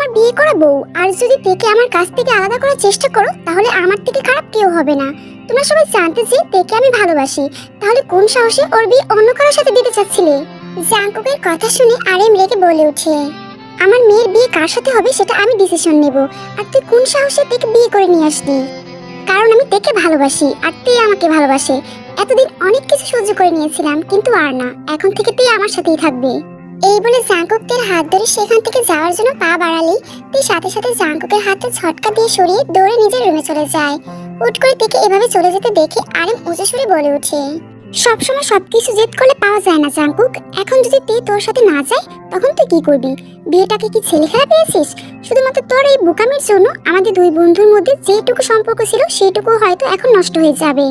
আমার বিয়ে করা বউ, আর যদি তেকে আমার কাছ থেকে আলাদা করার চেষ্টা করো, তাহলে আমার থেকে খারাপ কেউ হবে না। তোমরা সবাই জানতে যে তেকে আমি ভালোবাসি। তাহলে কোন সাহসে ওর বিয়ে অন্য কারোর সাথে দিতে চাচ্ছিলে? জাঙ্কুকের কথা শুনে আরেম রেগে বলে ওঠে আমার মেয়ের বিয়ে কার সাথে হবে সেটা আমি ডিসিশন নেব। আর তুই কোন সাহসে তেকে বিয়ে করে নিয়ে আসলি? কারণ আমি তেকে ভালোবাসি, আর তে আমাকে ভালোবাসে। এতদিন অনেক কিছু সহ্য করে নিয়েছিলাম, কিন্তু আর না। এখন থেকে তে আমার সাথেই থাকবে। এই বলে জাঙ্কুকদের হাত ধরে সেখান থেকে যাওয়ার জন্য পা বাড়ালেই তে সাথে সাথে জাঙ্কুকের হাতে ছটকা দিয়ে সরিয়ে দৌড়ে নিজের রুমে চলে যায়। উঠ করে তেকে এভাবে চলে যেতে দেখে আরেম উঁচু সুরে বলে ওঠে, সবসময় সবকিছু জেদ করলে পাওয়া যায় না জাঙ্কুক। এখন যদি তে তোর সাথে না যায়, তখন তুই কি করবি? বিয়েটাকে কি ছেলে খেলা পেয়েছিস? শুধুমাত্র তোর এই বোকামির জন্য আমাদের দুই বন্ধুর মধ্যে যেটুকু সম্পর্ক ছিল সেটুকু হয়তো এখন নষ্ট হয়ে যাবে।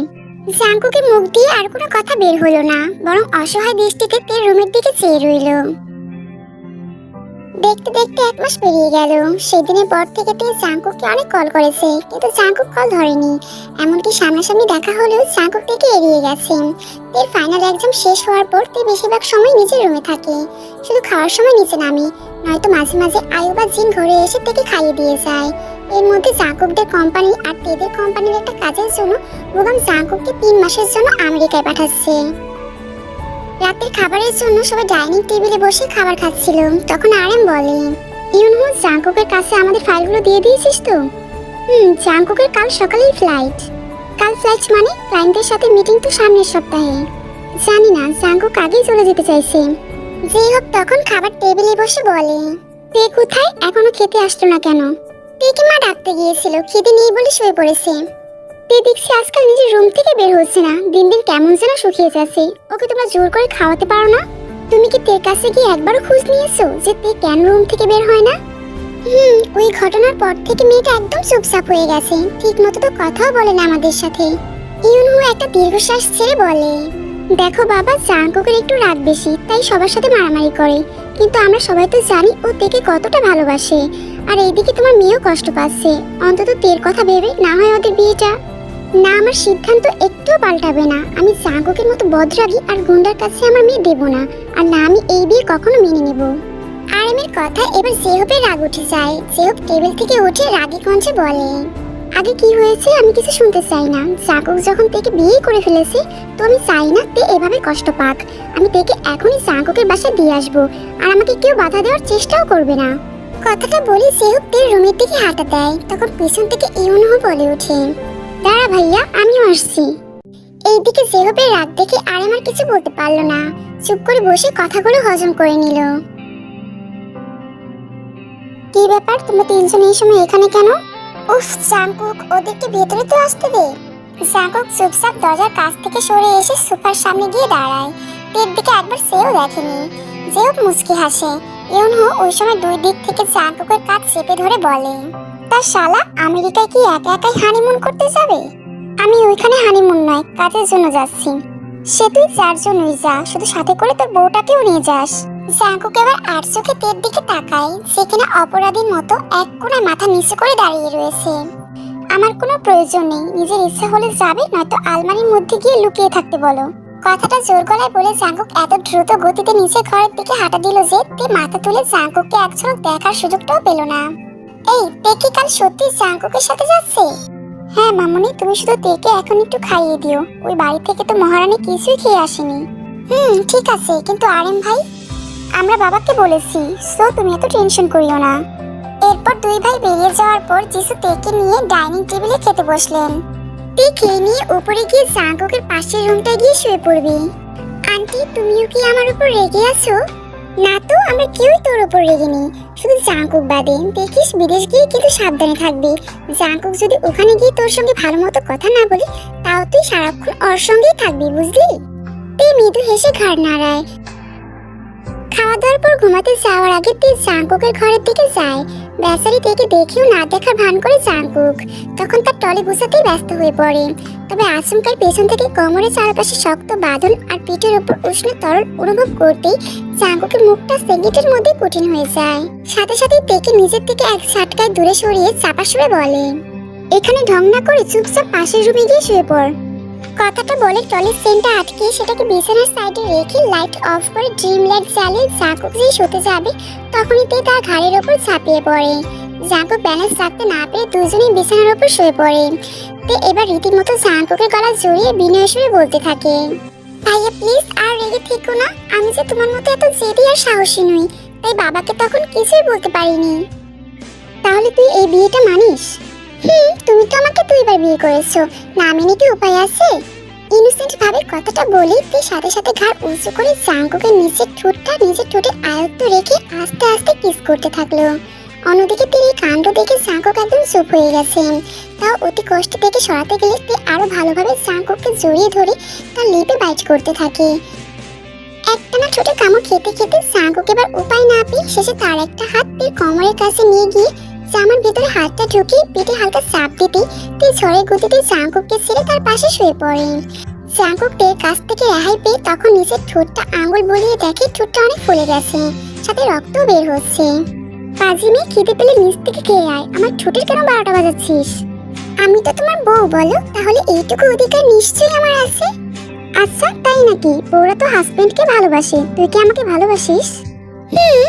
জাঙ্কুকের মুখ দিয়ে আর কোনো কথা বের হলো না, বরং অসহায় দৃষ্টিতে তের রুমের দিকে চেয়ে রইল। দেখতে দেখতে এক মাস পেরিয়ে গেল। সেদিনের পর থেকে তে জাঙ্কুককে অনেক কল করেছে, কিন্তু জাঙ্কুক কল ধরেনি। এমনকি সামনাসামনি দেখা হলেও জাঙ্কুক থেকে এড়িয়ে গেছে। তের ফাইনাল এক্সাম শেষ হওয়ার পর তে বেশিরভাগ সময় নিজের রুমে থাকে। শুধু খাওয়ার সময় নিচে নামি, নয়তো মাঝে মাঝে আয়ু বা জিন ঘরে এসে থেকে খাইয়ে দিয়ে যায়। এর মধ্যে জাঙ্কুকদের কোম্পানি আর তেদের কোম্পানির একটা কাজের জন্য মুগাম জাঙ্কুককে তিন মাসের জন্য আমেরিকায় পাঠাচ্ছে। রাতের খাবারের জন্য সবাই ডাইনিং টেবিলে বসে খাবার খাচ্ছিল। তখন আরেম বলে ইউনহু জাঙ্কুকের কাছে আমাদের ফাইলগুলো দিয়ে দিয়েছিস তো? হুম জাঙ্কুকের কাল সকালেই ফ্লাইট। কাল ফ্লাইট মানে ক্লায়েন্টের সাথে মিটিং তো সামনের সপ্তাহে। জানি না জাঙ্কুক আগেই চলে যেতে চাইছে। যেই হোক, তখন খাবার টেবিলে বসে বলে, তে কোথায়? এখনও খেতে আসতো না কেন? তেকে মা ডাকতে গিয়েছিল? খিদে নেই বলে শুয়ে পড়েছে। তে দেখছি আজকাল নিজের রুম থেকে বের হচ্ছে না। দিন দিন কেমন যেন শুকিয়ে যাচ্ছে। ওকে তোমরা জোর করে খাওয়াতে পারো না? তুমি কি তের কাছে গিয়ে একবারও খোঁজ নিয়েছো যে তে কেন রুম থেকে বের হয় না? হুম, ওই ঘটনার পর থেকে মেয়েটা একদম চুপচাপ হয়ে গেছে। ঠিক মতো তো কথাও বলে না আমাদের সাথে। ইউনহু একটা দীর্ঘশ্বাস ছেড়ে বলে, দেখো বাবা, জাঙ্কুকের একটু রাগ বেশি, তাই সবার সাথে মারামারি করে। কিন্তু আমরা সবাই তো জানি ও তেকে কতটা ভালোবাসে। আর এইদিকে তোমার মেয়েও কষ্ট পাচ্ছে। অন্তত তের কথা ভেবে না হয় ওদের বিয়েটা না, আমার সিদ্ধান্ত একটুও পাল্টাবে না। আমি জাঙ্কুকের মতো বদরাগী আর গুন্ডার কাছে আমার মেয়ে দেব না। আর না, আমি এই বিয়ে কখনো মেনে নেব। আরেমের কথা এবার জেহবের রাগ উঠে যায়। জেহব টেবিল থেকে উঠে রাগী কঞ্চে বলে, আগে কি হয়েছে আমি কিছু শুনতে চাই না। জাঙ্কুক যখন তেকে বিয়ে করে ফেলেছে, তো আমি চাই না তে এভাবে কষ্ট পাক। আমি তেকে এখনই জাঙ্কুকের বাসায় দিয়ে আসব। আর আমাকে কেউ বাধা দেওয়ার চেষ্টাও করবে না। কথাটা বলে জেহব তের রুমের দিকে হাঁটা দেয়। তখন পেছন থেকে ইউনহু বলে ওঠে দাঁড়া ভাইয়া, আমিও আসছি। এইদিকে জেহবের রাগ দেখে আর আমার কিছু বলতে পারল না, চুপ করে বসে কথাগুলো হজম করে নিল। কি ব্যাপার, তোমরা তিনজন এই সময় এখানে কেন? উফ, জাঙ্কুক, ওদেরকে ভেতরে তো আসতে দে। জাঙ্কুক চুপচাপ দরজার কাছ থেকে সরে এসে সুপার সামনে গিয়ে দাঁড়ায়। তের দিকে একবার সেও দেখেনি। যেও মুচকি হাসে, ইউনহো ওই সময় দুই দিক থেকে জাঙ্কুকের কাজ চেপে ধরে বলে তার শালা আমেরিকায় কি একা একাই হানিমুন করতে যাবে? আমি ওইখানে হানিমুন নয়, কাজের জন্য যাচ্ছি। সে তুই যার জন্যই যা, শুধু সাথে করে তোর বউটাকেও নিয়ে যাস। জাঙ্কুক এবার আর চোখে তের দিকে তাকায় সেখানে অপরাধীর মতো এক কোণায় মাথা নিচু করে দাঁড়িয়ে রয়েছে। আমার কোনো প্রয়োজন নেই, নিজের ইচ্ছা হলে যাবে, নয়তো আলমারির মধ্যে গিয়ে লুকিয়ে থাকতে বলো। কথাটা জোর গলায় বলে জাঙ্কুক এত দ্রুত গতিতে নিচে ঘরের দিকে হাঁটা দিল যে, তে মাথা তুলে জাঙ্কুককে এক ঝলক দেখার সুযোগটাও পেল না। এই তে কি কাল সত্যি জাঙ্কুকের সাথে যাচ্ছে? হ্যাঁ মামুনি, তুমি শুধু তেকে এখন একটু খাইয়ে দিও। ওই বাড়ি থেকে তো মহারানী কিছুই খেয়ে আসেনি। হুম, ঠিক আছে, কিন্তু আরেম ভাই, আমরা বাবাকে বলেছি, সো তুমি এত টেনশন করিও না। এরপর দুই ভাই বেরিয়ে যাওয়ার পর যিশু তেকে নিয়ে ডাইনিং টেবিলে খেতে বসলেন। তে খেয়ে নিয়ে উপরে গিয়ে জাঙ্কুকের পাশের রুমটায় গিয়ে শুয়ে পড়বি। আন্টি, তুমিও কি আমার উপর রেগে আছো? না তো, আমরা কেউই তোর উপর রেগে নেই শুধু জাঙ্কুক বাদে। দেখিস বিদেশ গিয়ে কিন্তু সাবধানে থাকবি। জাঙ্কুক যদি ওখানে গিয়ে তোর সঙ্গে ভালো মতো কথা না বলে, তাও তুই সারাক্ষণ ওর সঙ্গেই থাকবি, বুঝলি? তে মৃদু হেসে ঘাড় নাড়ায়। খাওয়া দাওয়ার পর ঘুমাতে যাওয়ার আগে তুই জাঙ্কুকের ঘরের দিকে যায়। বেচারি থেকে দেখেও না দেখার ভান করে জাঙ্কুক। তখন তার টলে গুছাতেই ব্যস্ত হয়ে পড়ে। তবে আচমকার পেছন থেকে কোমরের চারপাশে শক্ত বাঁধন আর পিঠের উপর উষ্ণ তরল অনুভব করতেই জাঙ্কুকের মুখটা সেকেন্ডের মধ্যে কঠিন হয়ে যায়। সাথে সাথে তেকে নিজের থেকে এক ছাটকায় দূরে সরিয়ে চাপা সুরে বলে, এখানে ঢং না করে চুপচাপ পাশের রুমে গিয়ে শুয়ে পড়। কথাটা বলে টলির সেন্টটা আটকে সেটাকে বিছানার সাইডে রেখে লাইট অফ করে ড্রিম লাইট জ্বালিয়ে জাকুক যে শুতে যাবে, তখনই তে তার ঘাড়ের ওপর ঝাঁপিয়ে পড়ে। জাকুক ব্যালেন্স রাখতে না পেরে দুজনেই বিছানার ওপর শুয়ে পড়ে। তে এবার রীতিমতো জাঙ্কুকের গলা জড়িয়ে বিনয় সুরে বলতে থাকে, ভাইয়া প্লিজ আর রেগে থেকো না। আমি যে তোমার মতো এত জেদি আর সাহসী নই। তাই বাবাকে তখন কিছুই বলতে পারিনি। তাহলে তুই এই বিয়েটা মানিস? তুমি তো আমাকে দুইবার বিয়ে করেছ। না মেনে কি উপায় আছে? ইনোসেন্ট ভাবে কথাটা বলে তুই সাথে সাথে ঘাড় উঁচু করে জাঙ্কুকের নিচের ঠোঁটটা নিজের ঠোঁটের আয়ত্ত রেখে আস্তে আস্তে কিস করতে থাকল। অন্যদিকে তিনি এই কাণ্ড দেখে জাঙ্কুক একদম চুপ হয়ে গেছে তাও অতি কষ্ট থেকে সরাতে গেলে তে আরও ভালোভাবে জাঙ্কুককে জড়িয়ে ধরে তার লিপে বাইট করতে থাকে। একটানা ছোট কামড় খেতে খেতে জাঙ্কুক এবার উপায় না পেয়ে শেষে তার একটা হাত তীর কোমরের কাছে নিয়ে গিয়ে জামার ভিতরে হাতটা ঢুকিয়ে পিঠে হালকা চাপ দিতে তে ঝড়ের গতিতে জাঙ্কুককে ছেড়ে তার পাশে শুয়ে পড়ে জাঙ্কুক তের কাছ থেকে রেহাই পেয়ে তখন নিজের ঠোঁটটা আঙুল বলিয়ে দেখে ঠোঁটটা অনেক ফুলে গেছে, সাথে রক্ত বের হচ্ছে। পাজি মেয়ে খিদে পেলে নিচ থেকে খেয়ে আয়, আমার ঠোঁটের কেন বারোটা বাজাচ্ছিস? আমি তো তোমার বউ, বলো? তাহলে এইটুকু অধিকার নিশ্চয়ই আমার আছে। আচ্ছা তাই নাকি? বউরা তো হাজবেন্ডকে ভালোবাসে, তুই কি আমাকে ভালোবাসিস? হুম।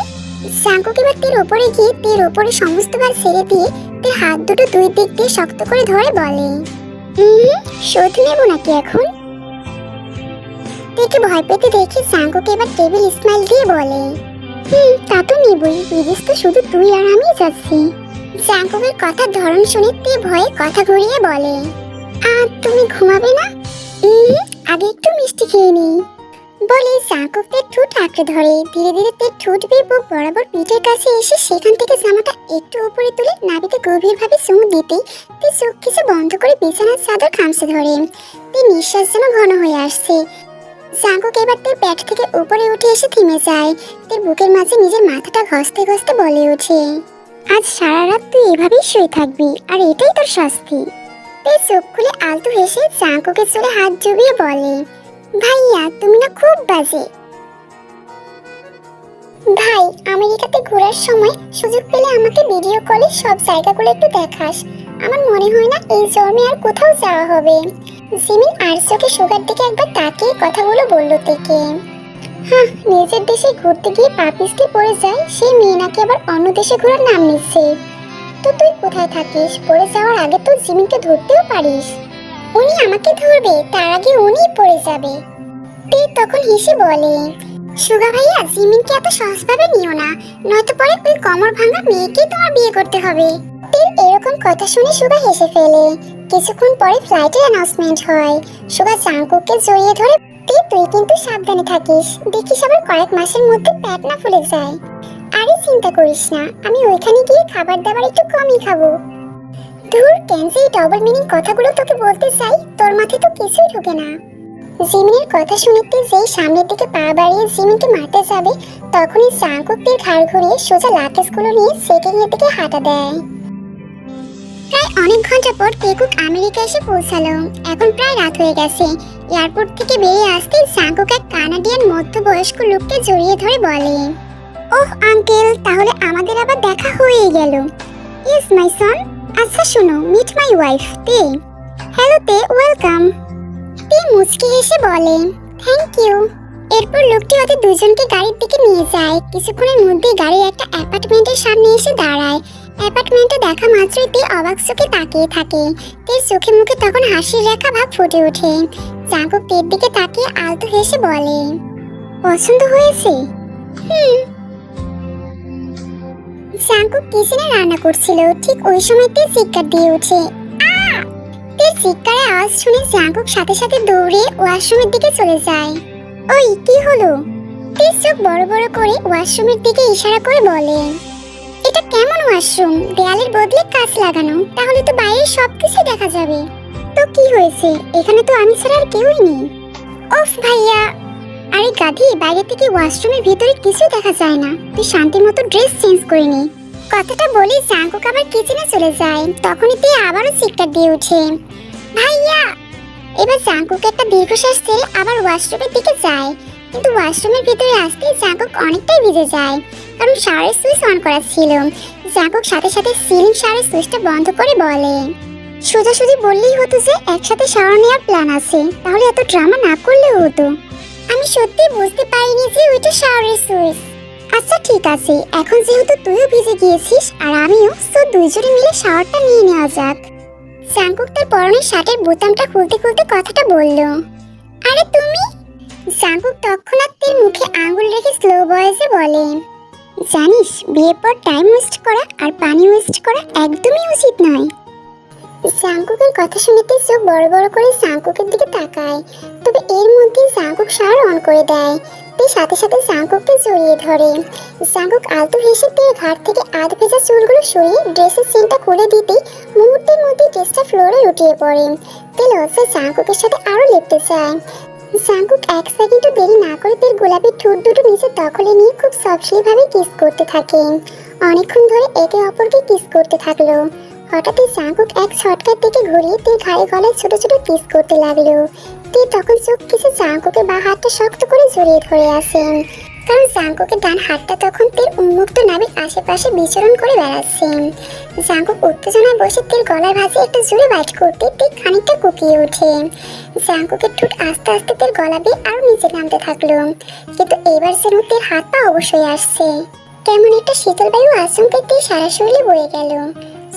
জাঙ্কুক এবার তের ওপরে গিয়ে তের ওপরে সমস্ত বার ছেড়ে দিয়ে তের হাত দুটো দুই দিক দিয়ে শক্ত করে ধরে বলে হুম শোধ নেব নাকি এখন? তেকে ভয় পেতে দেখে জাঙ্কুক এবার টেবিল স্মাইল দিয়ে বলে, হুম, তা তো নিবই বিদেশ তো শুধু তুই আর আমি যাচ্ছি। জাঙ্কুকের কথার ধরন শুনে তে ভয়ে কথা ঘুরিয়ে বলে, আর তুমি ঘুমাবে না? হুম আগে একটু মিষ্টি খেয়ে নিই। বলে জাঙ্কুকের ঠোঁট আঁকড়ে ধরে। ধীরে ধীরে তের ঠোঁট বেয়ে বুক বরাবর পিঠের কাছে এসে সেখান থেকে জামাটা একটু উপরে তুলে নাবিতে গভীরভাবে চুমু দিতেই তে চোখ কিছু বন্ধ করে বিছানার চাদর খামচে ধরে। তে নিঃশ্বাস যেন ঘন হয়ে আসছে। জাঙ্কুক এবার তের পেট থেকে উপরে উঠে এসে থেমে যায়। তের বুকের মাঝে নিজের মাথাটা ঘষতে ঘষতে বলে ওঠে, আজ সারা রাত তুই এভাবেই শুয়ে থাকবি, আর এটাই তোর শাস্তি। তে চোখ খুলে আলতু হেসে জাঙ্কুকের চুলে হাত জুবিয়ে বলে ভাইয়া, তুমি না খুব বাজে। ভাই, আমেরিকাতে ঘোরার সময় সুযোগ পেলে আমাকে ভিডিও কলে সব জায়গাগুলো একটু দেখাস। আমার মনে হয় না এই জন্মে আর কোথাও যাওয়া হবে। জিমিন আর চোখে সুগার দিকে একবার তাকিয়ে কথাগুলো বলল থেকে। হ্যাঁ নিজের দেশে ঘুরতে গিয়ে পাপিসকে পড়ে যায় সেই মেয়ে নাকি আবার অন্য দেশে ঘোরার নাম নিচ্ছে। তো তুই কোথায় থাকিস? পড়ে যাওয়ার আগে তো জিমিনকে ধরতেও পারিস। উনি আমাকে ধরবে, তার আগে উনি পড়ে যাবে। তে তখন হেসে বলে, সুগা ভাইয়া, জিমিনকে এত সহজভাবে নিও না, নয়তো পরে ওই কমর ভাঙা মেয়েকেই তোমার বিয়ে করতে হবে। তে এরকম কথা শুনে সুগা হেসে ফেলে। কিছুক্ষণ পরে ফ্লাইটের অ্যানাউন্সমেন্ট হয়। সুগা জাংকুককে জড়িয়ে ধরে তে, তুই কিন্তু সাবধানে থাকিস। দেখিস আবার কয়েক মাসের মধ্যে পেট না ফুলে যায়। আরে চিন্তা করিস না, আমি ওইখানে গিয়ে খাবার দাবার একটু কমই খাব। ধুর কেন যে ডবল মিনিং কথাগুলো তোকে বলতে চাই, তোর মাথায় তো কিছুই ঢোকে না। জিমিনের কথা শুনতে যেই সামনের দিকে পা বাড়িয়ে জিমিনকে মারতে যাবে, তখনই চাঙ্কুকদের ঘাড় ঘুরিয়ে সোজা লাকেশগুলো নিয়ে এর দিকে হাঁটা দেয়। প্রায় অনেক ঘণ্টা পর কেকুক আমেরিকা এসে পৌঁছালো। এখন প্রায় রাত হয়ে গেছে। এয়ারপোর্ট থেকে বেরিয়ে আসতে চাঙ্কুক এক কানাডিয়ান মধ্যবয়স্ক লোককে জড়িয়ে ধরে বলে, ওহ, আঙ্কেল, তাহলে আমাদের আবার দেখা হয়ে গেল। Yes, my son. শোনো meet my wife Tae. Hello Tae welcome Tae মুচকি হেসে বলে থ্যাংক ইউ এরপর লোকটি ওদের দুজনকে গাড়ির দিকে নিয়ে যায়। কিছুক্ষণের মধ্যেই গাড়ির একটা অ্যাপার্টমেন্টের সামনে এসে দাঁড়ায়। অ্যাপার্টমেন্টে দেখা মাত্রই তে অবাক চোখে তাকিয়ে থাকে। তের চোখে মুখে তখন হাসির রেখা ভাব ফুটে ওঠে। জাঙ্কুক তের দিকে তাকিয়ে আলতো হেসে বলে, পছন্দ হয়েছে? হুম। জাঙ্কুক কিচেনে রান্না করছিল, ঠিক ওই সময় তে চিৎকার দিয়ে ওঠে। "আ!" তের চিৎকারের আওয়াজ শুনে জাঙ্কুক সাথে সাথে দৌড়ে ওয়াশরুমের দিকে চলে যায়। ওই, কি হলো? তের চোখ বড় বড় করে ওয়াশরুমের দিকে ইশারা করে বলে, এটা কেমন ওয়াশরুম? দেয়ালের বদলে কাঁচ লাগানো, তাহলে তো বাইরে সবকিছু দেখা যাবে। তো কি হয়েছে? এখানে তো আমি ছাড়া আর কেউই নেই। ওফ ভাইয়া আরে গাধি, বাইরে থেকে ওয়াশরুমের ভিতরে কিছু দেখা যায় না। তুই শান্তি মতো ড্রেস চেঞ্জ করে নে। কথাটা বলে জাঙ্কুক আবার কিচেনে চলে যায়। তখনই তুই আবারও চিৎকার দিয়ে ওঠে। ভাইয়া! এবার জাঙ্কুক একটা দীর্ঘশ্বাস ছেড়ে আবার ওয়াশরুমের দিকে যায়। কিন্তু ওয়াশরুমের ভিতরে আসতেই জাঙ্কুক অনেকটাই ভিজে যায়। কারণ শাওয়ারের সুইচ অন করা ছিল। জাঙ্কুক সাথে সাথে সিলিং শাওয়ারের সুইচটা বন্ধ করে বলে, সোজাসুজি বললেই হতো যে একসাথে শাওয়ার নেওয়ার প্ল্যান আছে। তাহলে এত ড্রামা না করলেও হতো। আমি সত্যি বুঝতে পারিনি যে ওইটা শাওয়ারের সুইচ। আচ্ছা ঠিক আছে। এখন যেহেতু তুইও ভিজে গিয়েছিস, আর আমিও তো দুইজনে মিলে শাওয়ারটা নিয়ে নেওয়া যাক। জাঙ্কুক তার পরনের শার্টের বোতামটা খুলতে খুলতে কথাটা বলল, আরে তুমি? জাঙ্কুক তৎক্ষণাৎ তার মুখে আঙুল রেখে স্লো ভয়েসে বলে, জানিস, বিয়ের পর টাইম ওয়েস্ট করা আর পানি ওয়েস্ট করা একদমই উচিত নয়। জাঙ্কুকের কথা শুনেতে চোখ বড় বড় করে জাঙ্কুকের দিকে তাকায়। তবে এর মধ্যে জাঙ্কুক সার অন করে দেয়। তে সাথে সাথে জাঙ্কুককে জড়িয়ে ধরে। জাঙ্কুক আলতো হেসে তের ঘাট থেকে আধ ভেজা চুলগুলো সরিয়ে ড্রেসের চেনটা খুলে দিতে মুহূর্তের মধ্যে ড্রেসটা ফ্লোরে উঠিয়ে পড়ে। তে লজ্জায় জাঙ্কুকের সাথে আরও লেপতে চায় জাঙ্কুক এক সেকেন্ডও দেরি না করে তের গোলাপি ঠোঁট দুটো নিজের দখলে নিয়ে খুব সফটলি ভাবে কিস করতে থাকে। অনেকক্ষণ ধরে একে অপরকে কিস করতে থাকল। হঠাৎই জাঙ্কুক এক শর্টকাট থেকে ঘুরিয়ে তে ঘাড়ে গলায় ছোট ছোট কিস করতে লাগল। তে তখন চোখ কিছু জাঙ্কুকের বা হাতটা শক্ত করে জড়িয়ে ধরে আসেন কারণ জাঙ্কুকের ডান হাতটা তখন তের উন্মুক্ত নাবির আশেপাশে বিচরণ করে বেড়াচ্ছেন জাঙ্কুক উত্তেজনায় বসে তের গলায় ভাজে একটা জোরে বাইট করতে তে খানিকটা কুপিয়ে ওঠে। জাঙ্কুকের ঠোঁট আস্তে আস্তে তের গলা দিয়ে আরও নিচে নামতে থাকল। কিন্তু এবার যেন তের হাত পা অবশ্যই আসছে। কেমন একটা শীতল বায়ু আচমকে তের সারা শরীরে বয়ে গেল।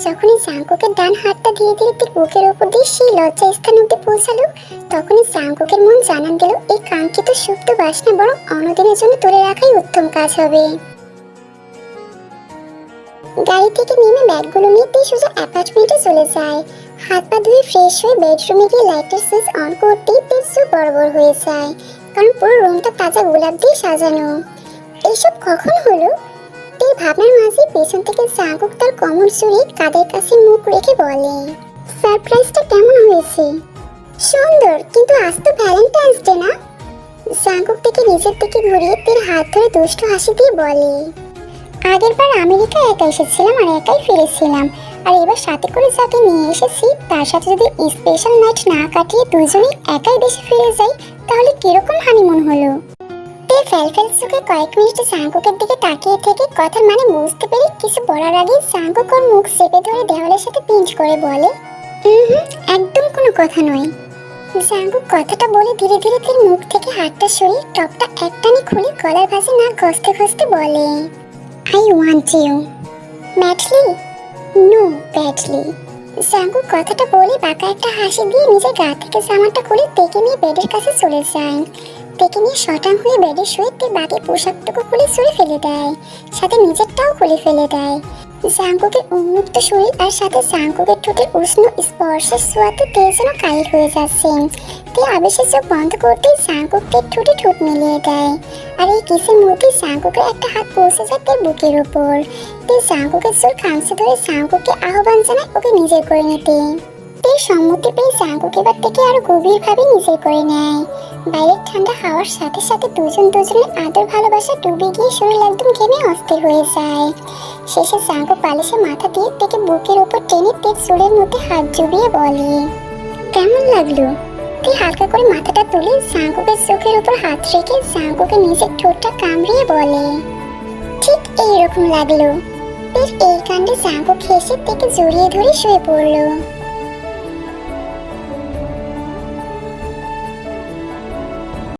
যখনই জাঙ্কুকের ডান হাতটা ধীরে ধীরে তের বুকের উপর দিয়ে সেই লজ্জা স্থান অব্দি পৌঁছালো, তখনই জাঙ্কুকের মন জানান দিল এই কাঙ্ক্ষিত সুপ্ত বাসনা বরং অন্যদিনের জন্য তুলে রাখাই উত্তম কাজ হবে। গাড়ি থেকে নেমে ব্যাগগুলো নিয়ে সোজা অ্যাপার্টমেন্টে চলে যায়। হাত পা ধুয়ে ফ্রেশ হয়ে বেডরুমে গিয়ে লাইটের সুইচ অন করতেই বড় বড় হয়ে যায়, কারণ পুরো রুমটা তাজা গোলাপ দিয়ে সাজানো। এইসব কখন হলো? ভাবনার মাঝে পেছন থেকে জাগুক তার কমর চুরি কাদের কাছে মুখ রেখে বলে সারপ্রাইজটা কেমন হয়েছে? সুন্দর, কিন্তু আজ তো ভ্যালেন্টাইন্স ডে না? জাগুক থেকে নিজের দিকে ঘুরিয়ে তের হাত ধরে দুষ্ট হাসি দিয়ে বলে আগের বার আমেরিকা একা এসেছিলাম আর একাই ফিরেছিলাম, আর এবার সাথে করে যাকে নিয়ে এসেছি, তার সাথে যদি স্পেশাল নাইট না কাটিয়ে দুজনেই একাই দেশে ফিরে যাই, তাহলে কীরকম হানিমুন হলো? তে ফেলফেল চোখে কয়েক মিনিট জাঙ্কুকের দিকে তাকিয়ে থেকে কথার মানে বুঝতে পেরে কিছু বলার আগে জাঙ্কুক ওর মুখ চেপে ধরে দেওয়ালের সাথে পিঞ্চ করে বলে একদম কোনো কথা নয়। জাঙ্কুক কথাটা বলে ধীরে ধীরে তার মুখ থেকে হাতটা সরিয়ে টপটা একটানে খুলে গলার ভাঁজে নাক ঘষতে ঘষতে বলে I want you madly no badly Jungkook কথাটা বলে বাঁকা একটা হাসি দিয়ে নিজের গা থেকে জামাটা খুলে তেকে নিয়ে বেডের কাছে চলে যায়। তেকে নিয়ে শটাং হয়ে বেডে শুয়ে তে বাকি পোশাকটুকু খুলে সরে ফেলে দেয়, সাথে নিজেরটাও খুলে ফেলে দেয়। জাঙ্কুকের উন্মুক্ত শরীর আর সাথে জাঙ্কুকের ঠোঁটের উষ্ণ স্পর্শের ছোঁয়াতে তে যেন কাইল হয়ে যাচ্ছে। তে আবেশের চোখ বন্ধ করতেই জাঙ্কুকের ঠোঁটে ঠোঁট মিলিয়ে দেয়। আর এই কিসের মধ্যে জাঙ্কুকের একটা হাত পৌঁছে যায় তার বুকের উপর। তে জাঙ্কুকের চোখ খামছে ধরে জাঙ্কুকে আহ্বান জানায় ওকে নিজের করে নিতে। তে সম্মতি পেয়ে জাঙ্কুক এবার থেকে আরও গভীরভাবে নিজের করে নেয়। বাইরের ঠান্ডা হাওয়ার সাথে সাথে দুজন দুজনের আদর ভালোবাসা ডুবে গিয়ে শরীর একদম ঘেমে অস্থির হয়ে যায়। শেষে জাঙ্কুক বালিশে মাথা দিয়ে থেকে বুকের উপর টেনে তের চুলের মধ্যে হাত জুবিয়ে বলে, কেমন লাগল? তুই হালকা করে মাথাটা তুলে জাঙ্কুকের চোখের উপর হাত রেখে জাঙ্কুকে নিজের ঠোঁটটা কামড়িয়ে বলে, ঠিক এইরকম লাগল। এই কাণ্ডে জাঙ্কুক হেসে থেকে জড়িয়ে ধরে শুয়ে পড়ল।